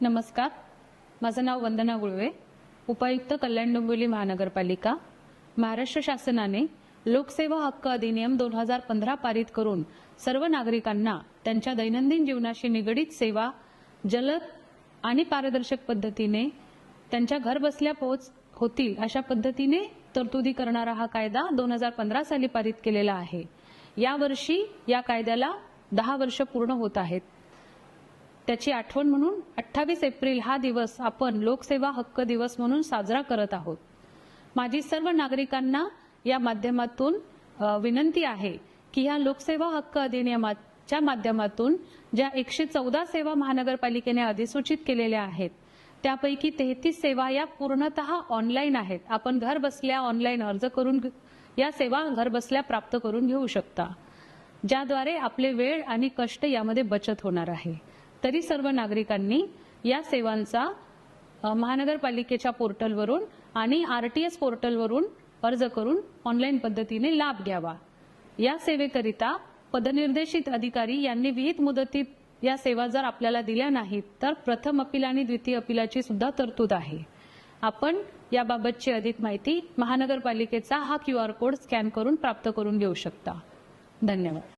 नमस्कार. माझं नाव वंदना गुळवे उपायुक्त कल्याण डोंबिवली महानगरपालिका. महाराष्ट्र शासनाने लोकसेवा हक्क अधिनियम दोन हजार पंधरा पारित करून सर्व नागरिकांना त्यांच्या दैनंदिन जीवनाशी निगडीत सेवा जलद आणि पारदर्शक पद्धतीने त्यांच्या घरबसल्या पोहोच होतील अशा पद्धतीने तरतुदी करणारा हा कायदा दोन हजार पंधरा साली पारित केलेला आहे. यावर्षी या कायद्याला दहा वर्ष पूर्ण होत आहेत. त्याची आठवण म्हणून अठ्ठावीस एप्रिल हा दिवस आपण लोकसेवा हक्क दिवस म्हणून साजरा करत आहोत. माझी सर्व नागरिकांना या माध्यमातून विनंती आहे की या लोकसेवा हक्क अधिनियमाच्या माध्यमातून ज्या एकशे चौदा सेवा महानगरपालिकेने अधिसूचित केलेल्या आहेत त्यापैकी तेहतीस सेवा या पूर्णतः ऑनलाईन आहेत. आपण घर बसल्या ऑनलाईन अर्ज करून या सेवा घर बसल्या प्राप्त करून घेऊ शकता ज्याद्वारे आपले वेळ आणि कष्ट यामध्ये बचत होणार आहे. तरी सर्व नागरिकांनी या सेवांचा महानगरपालिकेच्या पोर्टलवरून आणि आर टी एस पोर्टलवरून अर्ज करून ऑनलाईन पद्धतीने लाभ घ्यावा. या सेवेकरिता पदनिर्देशित अधिकारी यांनी विहित मुदतीत या सेवा जर आपल्याला दिल्या नाहीत तर प्रथम अपील आणि द्वितीय अपिलाची सुद्धा तरतूद आहे. आपण याबाबतची अधिक माहिती महानगरपालिकेचा हा क्यू आर कोड स्कॅन करून प्राप्त करून घेऊ शकता. धन्यवाद.